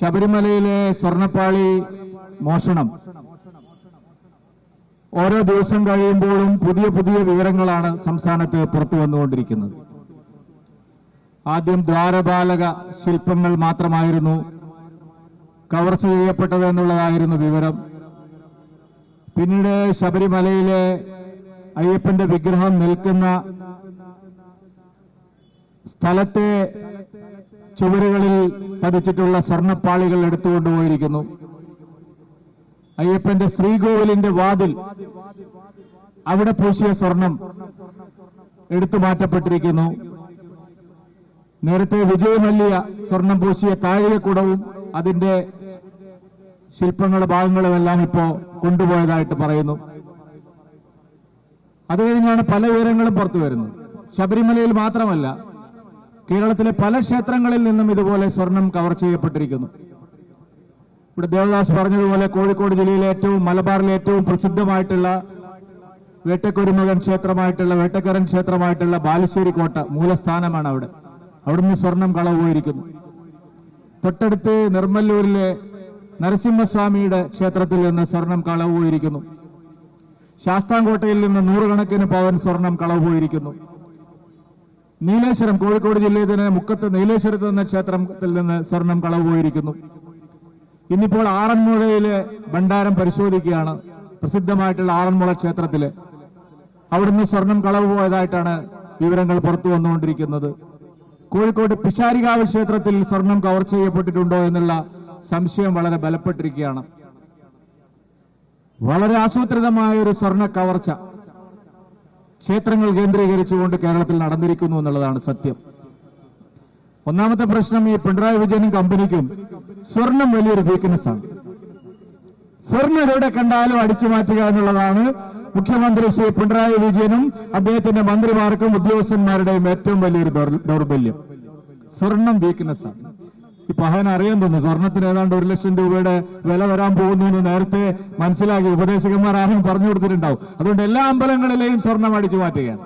ശബരിമലയിലെ സ്വർണപ്പാളി മോഷണം. ഓരോ ദിവസം കഴിയുമ്പോഴും പുതിയ പുതിയ വിവരങ്ങളാണ് സംസ്ഥാനത്ത് പുറത്തു വന്നുകൊണ്ടിരിക്കുന്നത്. ആദ്യം ദ്വാരപാലക ശില്പങ്ങൾ മാത്രമായിരുന്നു കവർച്ച ചെയ്യപ്പെട്ടത് എന്നുള്ളതായിരുന്നു വിവരം. പിന്നീട് ശബരിമലയിലെ അയ്യപ്പന്റെ വിഗ്രഹം നിൽക്കുന്ന സ്ഥലത്തെ ചുവരുകളിൽ പതിച്ചിട്ടുള്ള സ്വർണപ്പാളികൾ എടുത്തുകൊണ്ടുപോയിരിക്കുന്നു അയ്യപ്പന്റെ ശ്രീകോവിലിന്റെ വാതിൽ അവിടെ പൂശിയ സ്വർണം എടുത്തു മാറ്റപ്പെട്ടിരിക്കുന്നു. നേരത്തെ വിജയമല്ലിയ സ്വർണം പൂശിയ താഴികക്കുടവും അതിന്റെ ശില്പങ്ങളും ഭാഗങ്ങളും എല്ലാം ഇപ്പോ കൊണ്ടുപോയതായിട്ട് പറയുന്നു. അത് കഴിഞ്ഞാണ് പല വിവരങ്ങളും പുറത്തു വരുന്നത്. ശബരിമലയിൽ മാത്രമല്ല കേരളത്തിലെ പല ക്ഷേത്രങ്ങളിൽ നിന്നും ഇതുപോലെ സ്വർണം കവർ ചെയ്യപ്പെട്ടിരിക്കുന്നു. ഇവിടെ ദേവദാസ് പറഞ്ഞതുപോലെ കോഴിക്കോട് ജില്ലയിലെ ഏറ്റവും മലബാറിലെ ഏറ്റവും പ്രസിദ്ധമായിട്ടുള്ള വേട്ടക്കൊരുമകൻ ക്ഷേത്രമായിട്ടുള്ള വേട്ടക്കരൻ ക്ഷേത്രമായിട്ടുള്ള ബാലുശ്ശേരി കോട്ട മൂലസ്ഥാനമാണ് അവിടെ. അവിടുന്ന് സ്വർണം കളവ് പോയിരിക്കുന്നു. തൊട്ടടുത്ത് നിർമ്മല്ലൂരിലെ നരസിംഹസ്വാമിയുടെ ക്ഷേത്രത്തിൽ നിന്ന് സ്വർണം കളവ് പോയിരിക്കുന്നു. ശാസ്താംകോട്ടയിൽ നിന്ന് നൂറുകണക്കിന് പവൻ സ്വർണം കളവ് പോയിരിക്കുന്നു. നീലേശ്വരം കോഴിക്കോട് ജില്ലയിൽ തന്നെ മുക്കത്ത് നീലേശ്വരത്ത് എന്ന ക്ഷേത്രത്തിൽ നിന്ന് സ്വർണം കളവ് പോയിരിക്കുന്നു ഇന്നിപ്പോൾ ആറന്മുളയിലെ ഭണ്ഡാരം പരിശോധിക്കുകയാണ് പ്രസിദ്ധമായിട്ടുള്ള ആറന്മുള ക്ഷേത്രത്തിലെ. അവിടുന്ന് സ്വർണം കളവ് പോയതായിട്ടാണ് വിവരങ്ങൾ പുറത്തു വന്നുകൊണ്ടിരിക്കുന്നത്. കോഴിക്കോട് പിഷാരികാവ് ക്ഷേത്രത്തിൽ സ്വർണം കവർ ചെയ്യപ്പെട്ടിട്ടുണ്ടോ എന്നുള്ള സംശയം വളരെ ബലപ്പെട്ടിരിക്കുകയാണ്. വളരെ ആസൂത്രിതമായ ഒരു സ്വർണ കവർച്ച. ക്ഷേത്രങ്ങൾ കേന്ദ്രീകരിച്ചുകൊണ്ട് കേരളത്തിൽ നടന്നിരിക്കുന്നു എന്നുള്ളതാണ് സത്യം. ഒന്നാമത്തെ പ്രശ്നം ഈ പിണറായി വിജയനും കമ്പനിക്കും സ്വർണം വലിയൊരു വീക്ക്നെസ്സാണ് സ്വർണം എവിടെ കണ്ടാലും അടിച്ചു മാറ്റുക എന്നുള്ളതാണ് മുഖ്യമന്ത്രി ശ്രീ പിണറായി വിജയനും അദ്ദേഹത്തിന്റെ മന്ത്രിമാർക്കും ഉദ്യോഗസ്ഥന്മാരുടെയും ഏറ്റവും വലിയൊരു ദൗർ- ദൗർബല്യം. സ്വർണം വീക്ക്നെസ് ആണ്. ഇപ്പൊ അവൻ അറിയാൻ തോന്നുന്നു സ്വർണത്തിന് ഏതാണ്ട് ഒരു ലക്ഷം രൂപയുടെ വില വരാൻ പോകുന്നു എന്ന് നേരത്തെ മനസ്സിലാക്കി ഉപദേശകന്മാർ ആരും പറഞ്ഞു കൊടുത്തിട്ടുണ്ടാവും. അതുകൊണ്ട് എല്ലാ അമ്പലങ്ങളിലെയും സ്വർണം അടിച്ചു മാറ്റുകയാണ്.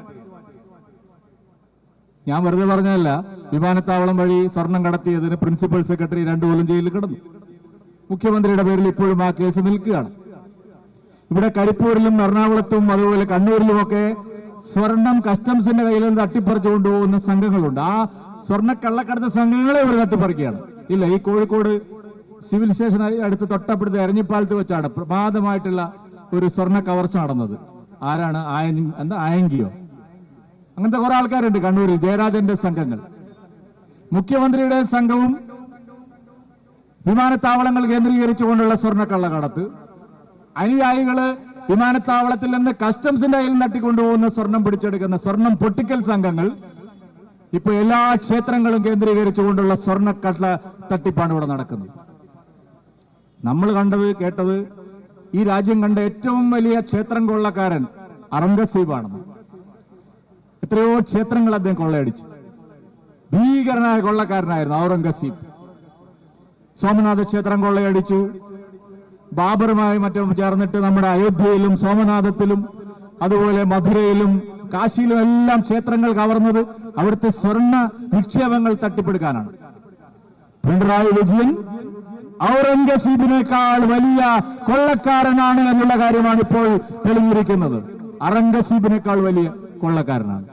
ഞാൻ വെറുതെ പറഞ്ഞതല്ല വിമാനത്താവളം വഴി സ്വർണം കടത്തിയതിന് പ്രിൻസിപ്പൽ സെക്രട്ടറി രണ്ടു കൊല്ലം ജയിലിൽ കിടന്നു. മുഖ്യമന്ത്രിയുടെ പേരിൽ ഇപ്പോഴും ആ കേസ് നിൽക്കുകയാണ്. ഇവിടെ കരിപ്പൂരിലും എറണാകുളത്തും അതുപോലെ കണ്ണൂരിലുമൊക്കെ സ്വർണം കസ്റ്റംസിന്റെ കയ്യിൽ നിന്ന് തട്ടിപ്പറിച്ചു കൊണ്ടുപോകുന്ന സംഘങ്ങളുണ്ട്. ആ സ്വർണ കള്ളക്കടത്ത് സംഘങ്ങളെ ഇവർ തട്ടിപ്പറിക്കുകയാണ്. ഇല്ല ഈ കോഴിക്കോട് സിവിൽ സ്റ്റേഷൻ അടുത്ത് തൊട്ടപ്പെടുത്ത് എരഞ്ഞിപ്പാലത്ത് വെച്ചാണ് പ്രമാദമായിട്ടുള്ള ഒരു സ്വർണ കവർച്ച നടന്നത്. ആരാണ്? ആയ എന്താ? ആയങ്കിയോ? അങ്ങനത്തെ കുറെ ആൾക്കാരുണ്ട് കണ്ണൂരിൽ. ജയരാജന്റെ സംഘങ്ങൾ. മുഖ്യമന്ത്രിയുടെ സംഘവും വിമാനത്താവളങ്ങൾ കേന്ദ്രീകരിച്ചുകൊണ്ടുള്ള സ്വർണക്കള്ളക്കടത്ത് അനുയായികൾ വിമാനത്താവളത്തിൽ നിന്ന് കസ്റ്റംസിന്റെ കയ്യിൽ തട്ടിക്കൊണ്ടുപോകുന്ന സ്വർണം പിടിച്ചെടുക്കുന്ന സ്വർണം പൊട്ടിക്കൽ സംഘങ്ങൾ. ഇപ്പൊ എല്ലാ ക്ഷേത്രങ്ങളും കേന്ദ്രീകരിച്ചുകൊണ്ടുള്ള സ്വർണക്കള്ള തട്ടിപ്പാണ് ഇവിടെ നടക്കുന്നത്. നമ്മൾ കണ്ടത് കേട്ടത് ഈ രാജ്യം കണ്ട ഏറ്റവും വലിയ ക്ഷേത്രം കൊള്ളക്കാരൻ അറംഗസീബാണെന്ന്. എത്രയോ ക്ഷേത്രങ്ങൾ അദ്ദേഹം കൊള്ളയടിച്ചു. ഭീകരനായ കൊള്ളക്കാരനായിരുന്നു ഔറംഗസീബ്. സോമനാഥ ക്ഷേത്രം കൊള്ളയടിച്ചു. ബാബറുമായി മറ്റും ചേർന്നിട്ട് നമ്മുടെ അയോധ്യയിലും സോമനാഥത്തിലും അതുപോലെ മധുരയിലും കാശിയിലും എല്ലാം ക്ഷേത്രങ്ങൾ കവർന്നത് അവിടുത്തെ സ്വർണ നിക്ഷേപങ്ങൾ തട്ടിപ്പെടുക്കാനാണ്. പിണറായി വിജയൻ ഔറംഗസീബിനേക്കാൾ വലിയ കൊള്ളക്കാരനാണ് എന്നുള്ള കാര്യമാണ് ഇപ്പോൾ തെളിഞ്ഞിരിക്കുന്നത്. ഔറംഗസീബിനേക്കാൾ വലിയ കൊള്ളക്കാരനാണ്.